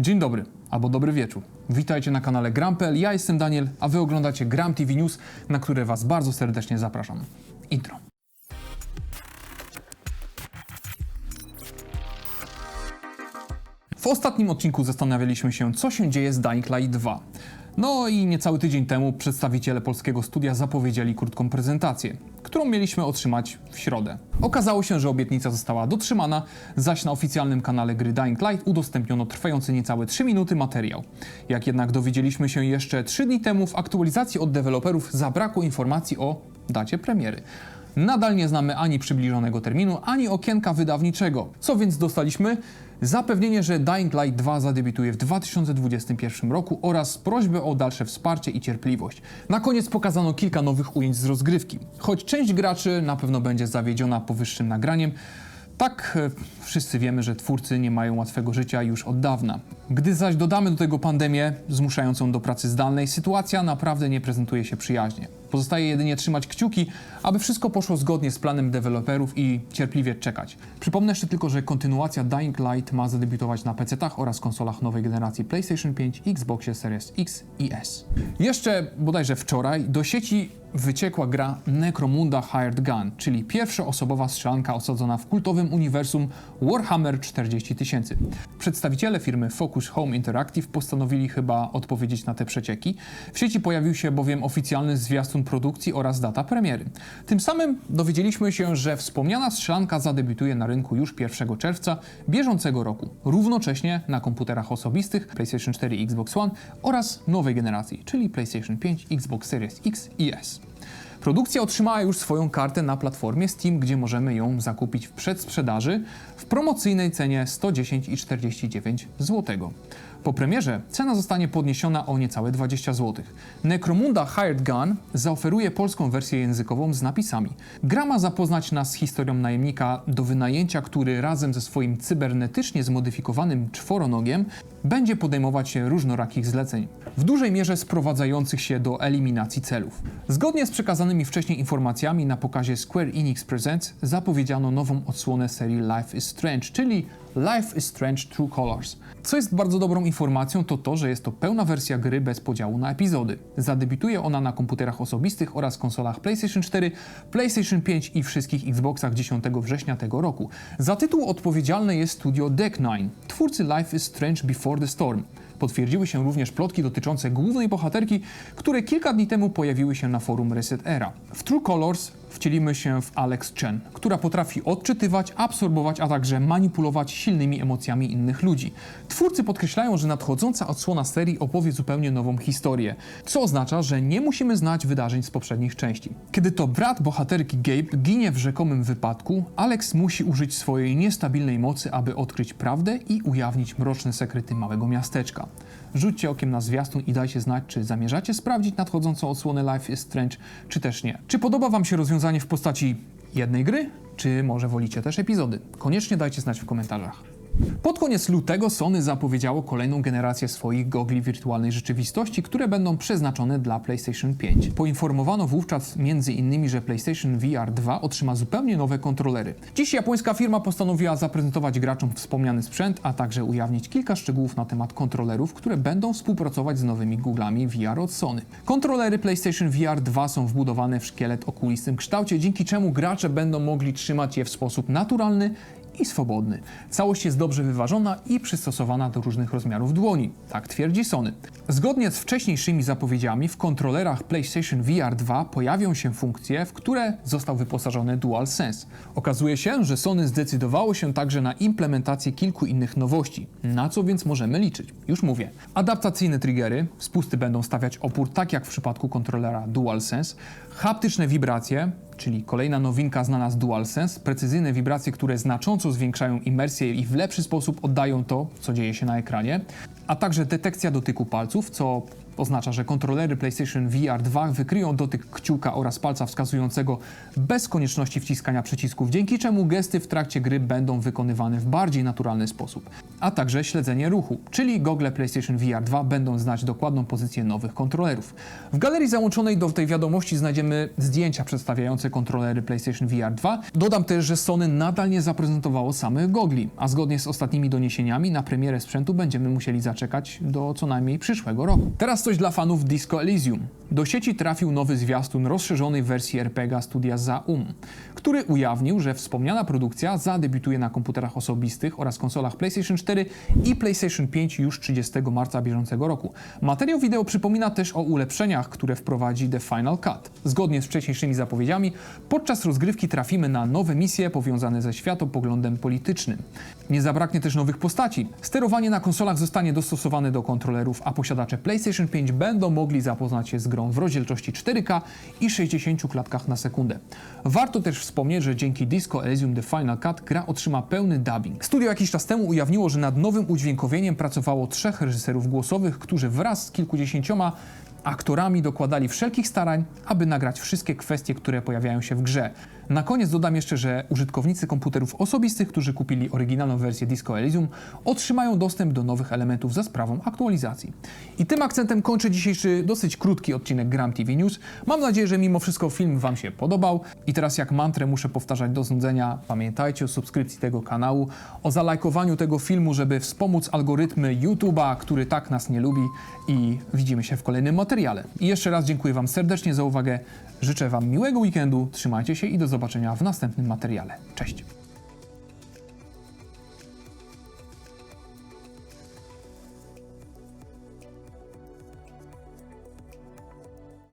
Dzień dobry, albo dobry wieczór. Witajcie na kanale Gram.pl, ja jestem Daniel, a wy oglądacie Gram TV News, na które was bardzo serdecznie zapraszam. Intro. W ostatnim odcinku zastanawialiśmy się, co się dzieje z Dying Light 2. No i niecały tydzień temu przedstawiciele polskiego studia zapowiedzieli krótką prezentację, którą mieliśmy otrzymać w środę. Okazało się, że obietnica została dotrzymana, zaś na oficjalnym kanale gry Dying Light udostępniono trwający niecałe 3 minuty materiał. Jak jednak dowiedzieliśmy się jeszcze 3 dni temu, w aktualizacji od deweloperów zabrakło informacji o dacie premiery. Nadal nie znamy ani przybliżonego terminu, ani okienka wydawniczego. Co więc dostaliśmy? Zapewnienie, że Dying Light 2 zadebiutuje w 2021 roku oraz prośbę o dalsze wsparcie i cierpliwość. Na koniec pokazano kilka nowych ujęć z rozgrywki. Choć część graczy na pewno będzie zawiedziona powyższym nagraniem, tak, e, wszyscy wiemy, że twórcy nie mają łatwego życia już od dawna. Gdy zaś dodamy do tego pandemię zmuszającą do pracy zdalnej, sytuacja naprawdę nie prezentuje się przyjaźnie. Pozostaje jedynie trzymać kciuki, aby wszystko poszło zgodnie z planem deweloperów i cierpliwie czekać. Przypomnę jeszcze tylko, że kontynuacja Dying Light ma zadebiutować na PC-tach oraz konsolach nowej generacji PlayStation 5, Xboxie Series X i S. Jeszcze bodajże wczoraj do sieci wyciekła gra Necromunda Hired Gun, czyli pierwszoosobowa strzelanka osadzona w kultowym uniwersum Warhammer 40 000. Przedstawiciele firmy Focus Home Interactive postanowili chyba odpowiedzieć na te przecieki. W sieci pojawił się bowiem oficjalny zwiastun produkcji oraz data premiery. Tym samym dowiedzieliśmy się, że wspomniana strzelanka zadebiutuje na rynku już 1 czerwca bieżącego roku, równocześnie na komputerach osobistych PlayStation 4 i Xbox One oraz nowej generacji, czyli PlayStation 5, Xbox Series X i S. Produkcja otrzymała już swoją kartę na platformie Steam, gdzie możemy ją zakupić w przedsprzedaży w promocyjnej cenie 110 i 49 zł. Po premierze cena zostanie podniesiona o niecałe 20 zł. Necromunda Hired Gun zaoferuje polską wersję językową z napisami. Gra ma zapoznać nas z historią najemnika do wynajęcia, który razem ze swoim cybernetycznie zmodyfikowanym czworonogiem będzie podejmować się różnorakich zleceń, w dużej mierze sprowadzających się do eliminacji celów. Zgodnie z przekazanymi wcześniej informacjami na pokazie Square Enix Presents zapowiedziano nową odsłonę serii Life is Strange, czyli Life is Strange True Colors. Co jest bardzo dobrą informacją, to to, że jest to pełna wersja gry bez podziału na epizody. Zadebiutuje ona na komputerach osobistych oraz konsolach PlayStation 4, PlayStation 5 i wszystkich Xboxach 10 września tego roku. Za tytuł odpowiedzialne jest studio Deck9, twórcy Life is Strange Before the Storm. Potwierdziły się również plotki dotyczące głównej bohaterki, które kilka dni temu pojawiły się na forum Reset Era. W True Colors wcielimy się w Alex Chen, która potrafi odczytywać, absorbować, a także manipulować silnymi emocjami innych ludzi. Twórcy podkreślają, że nadchodząca odsłona serii opowie zupełnie nową historię, co oznacza, że nie musimy znać wydarzeń z poprzednich części. Kiedy to brat bohaterki Gabe ginie w rzekomym wypadku, Alex musi użyć swojej niestabilnej mocy, aby odkryć prawdę i ujawnić mroczne sekrety małego miasteczka. Rzućcie okiem na zwiastun i dajcie znać, czy zamierzacie sprawdzić nadchodzącą odsłonę Life is Strange, czy też nie. Czy podoba Wam się rozwiązanie w postaci jednej gry, czy może wolicie też epizody? Koniecznie dajcie znać w komentarzach. Pod koniec lutego Sony zapowiedziało kolejną generację swoich gogli wirtualnej rzeczywistości, które będą przeznaczone dla PlayStation 5. Poinformowano wówczas m.in., że PlayStation VR 2 otrzyma zupełnie nowe kontrolery. Dziś japońska firma postanowiła zaprezentować graczom wspomniany sprzęt, a także ujawnić kilka szczegółów na temat kontrolerów, które będą współpracować z nowymi goglami VR od Sony. Kontrolery PlayStation VR 2 są wbudowane w szkielet o kulistym kształcie, dzięki czemu gracze będą mogli trzymać je w sposób naturalny i swobodny. Całość jest dobrze wyważona i przystosowana do różnych rozmiarów dłoni, tak twierdzi Sony. Zgodnie z wcześniejszymi zapowiedziami w kontrolerach PlayStation VR 2 pojawią się funkcje, w które został wyposażony DualSense. Okazuje się, że Sony zdecydowało się także na implementację kilku innych nowości, na co więc możemy liczyć. Już mówię. Adaptacyjne triggery, spusty będą stawiać opór tak jak w przypadku kontrolera DualSense, haptyczne wibracje, czyli kolejna nowinka znana z DualSense, precyzyjne wibracje, które znacząco zwiększają imersję i w lepszy sposób oddają to, co dzieje się na ekranie, a także detekcja dotyku palców, co Oznacza, że kontrolery PlayStation VR 2 wykryją dotyk kciuka oraz palca wskazującego bez konieczności wciskania przycisków, dzięki czemu gesty w trakcie gry będą wykonywane w bardziej naturalny sposób. A także śledzenie ruchu, czyli gogle PlayStation VR 2 będą znać dokładną pozycję nowych kontrolerów. W galerii załączonej do tej wiadomości znajdziemy zdjęcia przedstawiające kontrolery PlayStation VR 2. Dodam też, że Sony nadal nie zaprezentowało samych gogli, a zgodnie z ostatnimi doniesieniami na premierę sprzętu będziemy musieli zaczekać do co najmniej przyszłego roku. Teraz coś dla fanów Disco Elysium. Do sieci trafił nowy zwiastun rozszerzonej wersji RPG studia Zaum, który ujawnił, że wspomniana produkcja zadebiutuje na komputerach osobistych oraz konsolach PlayStation 4 i PlayStation 5 już 30 marca bieżącego roku. Materiał wideo przypomina też o ulepszeniach, które wprowadzi The Final Cut. Zgodnie z wcześniejszymi zapowiedziami, podczas rozgrywki trafimy na nowe misje powiązane ze światopoglądem politycznym. Nie zabraknie też nowych postaci. Sterowanie na konsolach zostanie dostosowane do kontrolerów, a posiadacze PlayStation 5 będą mogli zapoznać się z grą w rozdzielczości 4K i 60 klatkach na sekundę. Warto też wspomnieć, że dzięki Disco Elysium The Final Cut gra otrzyma pełny dubbing. Studio jakiś czas temu ujawniło, że nad nowym udźwiękowieniem pracowało trzech reżyserów głosowych, którzy wraz z kilkudziesięcioma aktorami dokładali wszelkich starań, aby nagrać wszystkie kwestie, które pojawiają się w grze. Na koniec dodam jeszcze, że użytkownicy komputerów osobistych, którzy kupili oryginalną wersję Disco Elysium, otrzymają dostęp do nowych elementów za sprawą aktualizacji. I tym akcentem kończę dzisiejszy dosyć krótki odcinek Gram TV News. Mam nadzieję, że mimo wszystko film Wam się podobał. I teraz jak mantrę muszę powtarzać do znudzenia. Pamiętajcie o subskrypcji tego kanału, o zalajkowaniu tego filmu, żeby wspomóc algorytmy YouTube'a, który tak nas nie lubi. I widzimy się w kolejnym materiale. I jeszcze raz dziękuję Wam serdecznie za uwagę. Życzę Wam miłego weekendu, trzymajcie się i do zobaczenia w następnym materiale. Cześć!